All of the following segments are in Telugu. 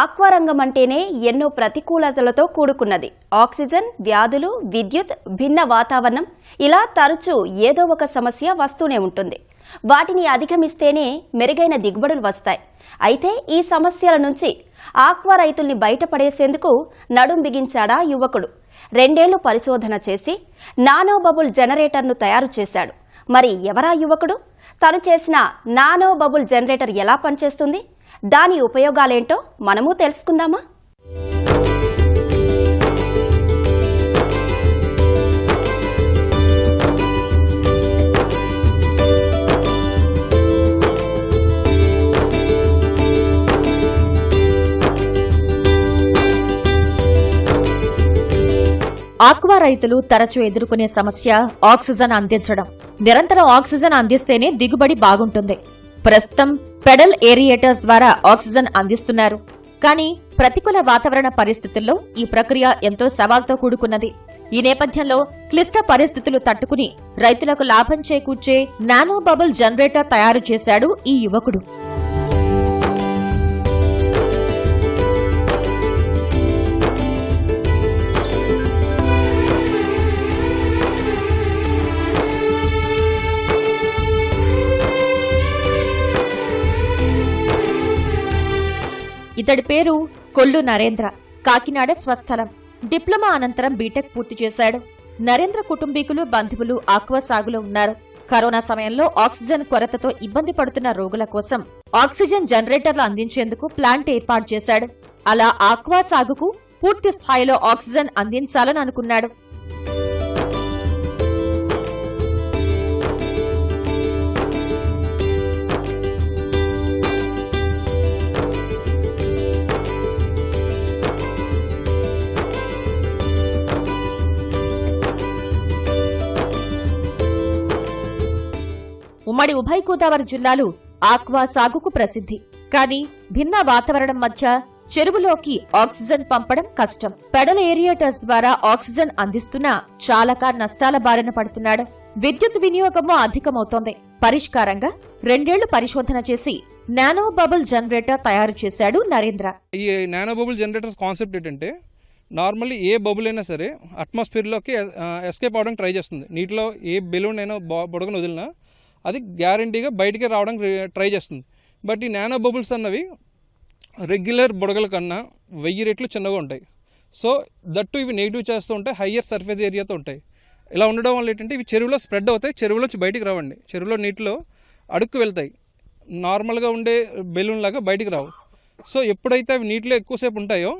ఆక్వారంగం అంటేనే ఎన్నో ప్రతికూలతలతో కూడుకున్నది. ఆక్సిజన్ వ్యాధులు విద్యుత్ భిన్న వాతావరణం ఇలా తరచూ ఏదో ఒక సమస్య వస్తూనే ఉంటుంది. వాటిని అధిగమిస్తేనే మెరుగైన దిగుబడులు వస్తాయి. అయితే ఈ సమస్యల నుంచి ఆక్వా రైతుల్ని బయటపడేసేందుకు నడుం బిగించాడా యువకుడు. రెండేళ్ళు పరిశోధన చేసి నానో బబుల్ జనరేటర్ను తయారు చేశాడు. మరి ఎవరా యువకుడు? తను చేసిన నానో బబుల్ జనరేటర్ ఎలా పనిచేస్తుంది? దాని ఉపయోగాలేంటో మనము తెలుసుకుందామా? ఆక్వా రైతులు తరచూ ఎదుర్కొనే సమస్య ఆక్సిజన్ అందించడం. నిరంతరం ఆక్సిజన్ అందిస్తేనే దిగుబడి బాగుంటుంది. ప్రస్తుతం పెడల్ ఏరియేటర్స్ ద్వారా ఆక్సిజన్ అందిస్తున్నారు. కానీ ప్రతికూల వాతావరణ పరిస్థితుల్లో ఈ ప్రక్రియ ఎంతో సవాల్తో కూడుకున్నది. ఈ నేపథ్యంలో క్లిష్ట పరిస్థితులు తట్టుకుని రైతులకు లాభం చేకూర్చే నానో బబుల్ జనరేటర్ తయారు చేశాడు ఈ యువకుడు. ఇతడి పేరు కొల్లు నరేంద్ర. కాకినాడ స్వస్థలం. డిప్లొమా అనంతరం బీటెక్ పూర్తి చేశాడు. నరేంద్ర కుటుంబీకులు బంధువులు ఆక్వా సాగులో ఉన్నారు. కరోనా సమయంలో ఆక్సిజన్ కొరతతో ఇబ్బంది పడుతున్న రోగుల కోసం ఆక్సిజన్ జనరేటర్లు అందించేందుకు ప్లాంట్ ఏర్పాటు చేశాడు. అలా ఆక్వా సాగుకు పూర్తి స్థాయిలో ఆక్సిజన్ అందించాలని అనుకున్నాడు. ఉమ్మడి ఉభయ గోదావరి జిల్లాలు ఆక్వా సాగుకు ప్రసిద్ధి. కానీ భిన్న వాతావరణం మధ్య చెరువులోకి ఆక్సిజన్ పంపడం కష్టం. పెడల ఏరియేటర్స్ ద్వారా ఆక్సిజన్ అందిస్తున్నా చాలక నష్టాల బారిన పడుతున్నాడు. విద్యుత్ వినియోగము అధికమవుతోంది. పరిష్కారంగా రెండేళ్ళు పరిశోధన చేసి నానో బబుల్ జనరేటర్ తయారు చేశాడు నరేంద్ర. ఈ నానో బబుల్ జనరేటర్స్ కాన్సెప్ట్ ఏంటంటే నార్మల్లీ ఏ బబుల్ అయినా సరే అట్మాస్ఫియర్లోకి ఎస్కేప్ అవడానికి ట్రై చేస్తుంది. నీటిలో ఏ బెలూన్ అయినా బొడగను వదిలినా అది గ్యారంటీగా బయటికి రావడానికి ట్రై చేస్తుంది. బట్ ఈ నానో బబుల్స్ అన్నవి రెగ్యులర్ బుడగల కన్నా వెయ్యి రెట్లు చిన్నగా ఉంటాయి. సో దట్టు ఇవి నెగిటివ్ చేస్తూ ఉంటాయి హయ్యర్ సర్ఫేస్ ఏరియాతో ఉంటాయి. ఇలా ఉండడం వల్ల ఏంటంటే ఇవి చెరువులో స్ప్రెడ్ అవుతాయి చెరువులోంచి బయటికి రావండి. చెరువులో నీటిలో అడుక్కు వెళ్తాయి. నార్మల్గా ఉండే బెలూన్ లాగా బయటికి రావు. సో ఎప్పుడైతే అవి నీటిలో ఎక్కువసేపు ఉంటాయో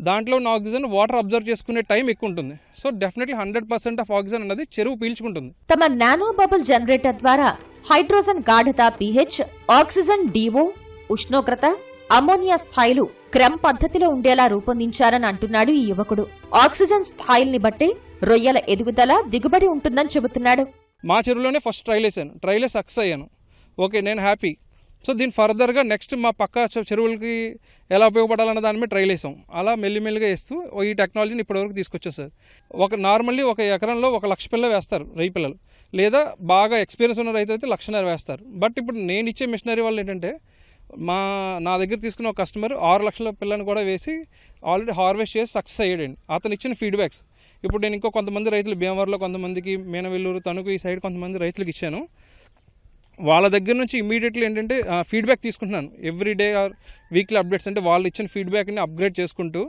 దాంట్లో ఉన్న ఆక్సిజన్ వాటర్ అబ్జర్వ్ చేసుకునే టైం ఎక్కువ ఉంటుంది. So definitely hundred percent of oxygen అనేది చెరువు పీల్చుకుంటుంది. తమ నానో బబుల్ జనరేటర్ ద్వారా హైడ్రోజన్ గాఢత పీహెచ్ ఆక్సిజన్ డివో ఉష్ణోగ్రత అమోనియా స్థాయిలు క్రమ పద్ధతిలో ఉండేలా రూపొందించారని అంటున్నాడు ఈ యువకుడు. ఆక్సిజన్ స్థాయిల్ని బట్టే రొయ్యల ఎదుగుదల దిగుబడి ఉంటుందని చెబుతున్నాడు. మా చెరువులోనే ఫస్ట్ ట్రైల్ వేసాను ట్రైలే సక్సెస్ అయ్యాను. ఓకే నేను హ్యాపీ. సో దీని ఫర్దర్గా నెక్స్ట్ మా పక్క చెరువులకి ఎలా ఉపయోగపడాలన్న దాని మీద ట్రైల్ వేసాం. అలా మెల్లిమెల్లిగా వేస్తూ ఈ టెక్నాలజీని ఇప్పటివరకు తీసుకొచ్చాం సార్. ఒక నార్మల్లీ ఒక ఎకరంలో ఒక లక్ష పిల్ల వేస్తారు రైతు పిల్లలు. లేదా బాగా ఎక్స్పీరియన్స్ ఉన్న రైతు అయితే లక్షన్నర వేస్తారు. బట్ ఇప్పుడు నేను ఇచ్చే మిషనరీ వాళ్ళు ఏంటంటే మా నా దగ్గర తీసుకున్న ఒక కస్టమర్ ఆరు లక్షల పిల్లని కూడా వేసి ఆల్రెడీ హార్వెస్ట్ చేసి సక్సెస్ అయ్యాడండి. అతను ఇచ్చిన ఫీడ్బ్యాక్స్ ఇప్పుడు నేను ఇంకో కొంతమంది రైతులు భీమవరంలో కొంతమందికి మీనవెల్లూరు తణుకు ఈ సైడ్ కొంతమంది రైతులకు ఇచ్చాను. వాళ్ళ దగ్గర నుంచి ఇమీడియట్లీ ఏంటంటే ఫీడ్బ్యాక్ తీసుకుంటున్నాను. Every day or weekly updates అంటే వాళ్ళు ఇచ్చిన ఫీడ్బ్యాక్ని అప్గ్రేడ్ చేసుకుంటూ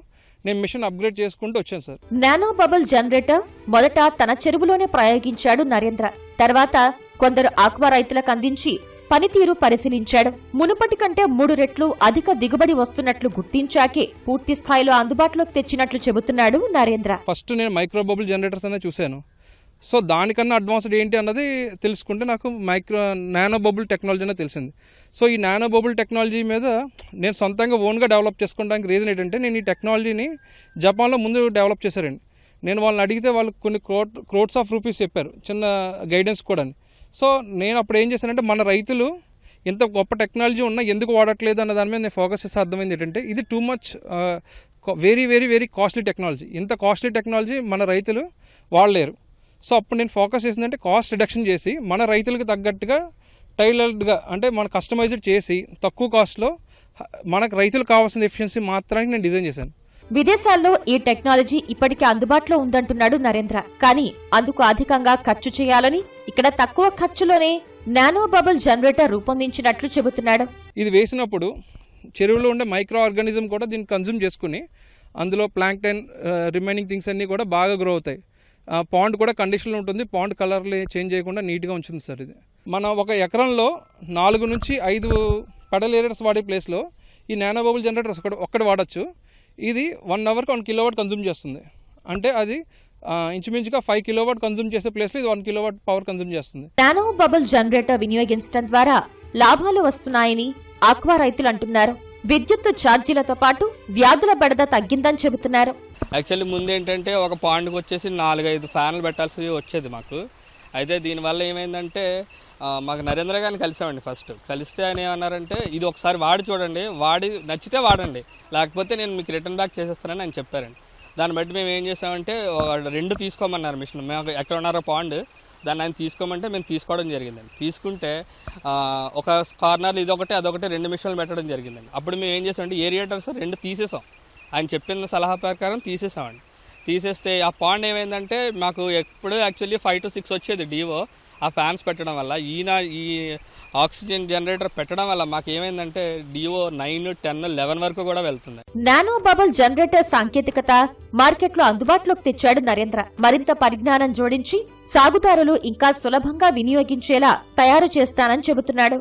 నేను మిషన్ అప్గ్రేడ్ చేసుకుంటూ వచ్చాను సార్. నానో బబుల్ జనరేటర్ మొదట తన చెరువులోనే ప్రయోగించాడు నరేంద్ర. తర్వాత కొందరు ఆక్వా రైతులకు అందించి పనితీరు పరిశీలించాడు. మునుపటి కంటే మూడు రెట్లు అధిక దిగుబడి వస్తున్నట్లు గుర్తించాకే పూర్తి స్థాయిలో అందుబాటులోకి తెచ్చినట్లు చెబుతున్నాడు నరేంద్ర. ఫస్ట్ నేను మైక్రో బబుల్ జనరేటర్స్ అనేది చూశాను. సో దానికన్నా అడ్వాన్స్డ్ ఏంటి అన్నది తెలుసుకుంటే నాకు మైక్రో నానో బబుల్ టెక్నాలజీ అనేది తెలిసింది. సో ఈ నానో బబుల్ టెక్నాలజీ మీద నేను సొంతంగా ఓన్గా డెవలప్ చేసుకోవడానికి రీజన్ ఏంటంటే నేను ఈ టెక్నాలజీని జపాన్లో ముందు డెవలప్ చేశారండి. నేను వాళ్ళని అడిగితే వాళ్ళు కొన్ని క్రోట్ క్రోట్స్ ఆఫ్ రూపీస్ చెప్పారు చిన్న గైడెన్స్ కూడా సో నేను అప్పుడు ఏం చేశానంటే మన రైతులు ఇంత గొప్ప టెక్నాలజీ ఉన్నా ఎందుకు వాడట్లేదు అన్న దాని మీద నేను ఫోకస్ చేస్తే అర్థమైంది ఏంటంటే ఇది too much very very very costly technology ఇంత కాస్ట్లీ టెక్నాలజీ మన రైతులు వాడలేరు. సో అప్పుడు నేను ఫోకస్ చేసిందంటే కాస్ట్ రిడక్షన్ చేసి మన రైతులకు తగ్గట్టుగా టైలర్డ్గా అంటే మన కస్టమైజ్డ్ చేసి తక్కువ కాస్ట్లో మనకు రైతులకు కావాల్సిన ఎఫిషియన్సీ మాత్రానికి నేను డిజైన్ చేశాను. విదేశాల్లో ఈ టెక్నాలజీ ఇప్పటికే అందుబాటులో ఉందంటున్నాడు నరేంద్ర. కానీ అందుకు అధికంగా ఖర్చు చేయాలని ఇక్కడ తక్కువ ఖర్చులోనే నానో బబుల్ జనరేటర్ రూపొందించినట్లు చెబుతున్నాడు. ఇది వేసినప్పుడు చెరువులో ఉండే మైక్రో ఆర్గానిజం కూడా దీన్ని కన్జ్యూమ్ చేసుకుని అందులో ప్లాంక్టన్ రిమైనింగ్ థింగ్స్ అన్నీ కూడా బాగా గ్రో అవుతాయి. పాండ్ కూడా కండిషన్లో ఉంటుంది. పాండ్ కలర్ చేంజ్ చేయకుండా నీట్గా ఉంచుతుంది సార్ ఇది. మన ఒక ఎకరంలో నాలుగు నుంచి ఐదు పెడల్ ఏరియర్స్ వాడే ప్లేస్లో ఈ నానోబబుల్ జనరేటర్స్ ఒకటి ఒక్కటి వాడచ్చు. ఇది వన్ అవర్కి వన్ కిలోవాట్ కన్జ్యూమ్ చేస్తుంది. అంటే అది ఇంచుమించుగా ఫైవ్ కిలోవాట్ కన్జ్యూమ్ చేసే ప్లేస్లో ఇది వన్ కిలోవాట్ పవర్ కన్జ్యూమ్ చేస్తుంది. నానో బబుల్ జనరేటర్ వినియోగించడం ద్వారా లాభాలు వస్తున్నాయని ఆక్వా రైతులు అంటున్నారు. విద్యుత్ ఛార్జీలతో పాటు వ్యాధుల బెడద తగ్గిందని చెబుతున్నారు. యాక్చువల్లీ ముందు ఏంటంటే ఒక పాయింట్కి వచ్చేసి నాలుగైదు ఫ్యాన్లు పెట్టాల్సి వచ్చేది మాకు. అయితే దీనివల్ల ఏమైందంటే మాకు నరేంద్ర గారిని కలిసామండి ఫస్ట్. కలిస్తే ఆయన ఏమన్నారంటే ఇది ఒకసారి వాడి చూడండి వాడి నచ్చితే వాడండి లేకపోతే నేను మీకు రిటర్న్ బ్యాక్ చేసేస్తానని ఆయన చెప్పారండి. దాన్ని బట్టి మేము ఏం చేసామంటే రెండు తీసుకోమన్నారు మిషన్ మేము ఎక్కడ ఉన్నారో పాండ్ దాన్ని ఆయన తీసుకోమంటే మేము తీసుకోవడం జరిగిందండి. తీసుకుంటే ఒక కార్నర్లు ఇదొకటి అదొకటి రెండు మిషన్లు పెట్టడం జరిగిందండి. అప్పుడు మేము ఏం చేసామంటే ఏరియేటర్స్ రెండు తీసేసాం. ఆయన చెప్పిన సలహా ప్రకారం తీసేసామండి తీసేస్తే ఆ పాండ్ ఏమైందంటే మాకు ఎప్పుడు యాక్చువల్లీ ఫైవ్ టు సిక్స్ వచ్చేది డివో ఆ ఫ్యాన్స్ పెట్టడం వల్ల. ఈయన ఈ ఆక్సిజన్ జనరేటర్ పెట్టడం వల్ల మాకు ఏమైందంటే డివో నైన్ టెన్ లెవెన్ వరకు కూడా వెళ్తుంది. నానో బబుల్ జనరేటర్ సాంకేతికత మార్కెట్లో అందుబాటులోకి తెచ్చాడు నరేంద్ర. మరింత పరిజ్ఞానం జోడించి సాగుదారులు ఇంకా సులభంగా వినియోగించేలా తయారు చేస్తానని చెబుతున్నాడు.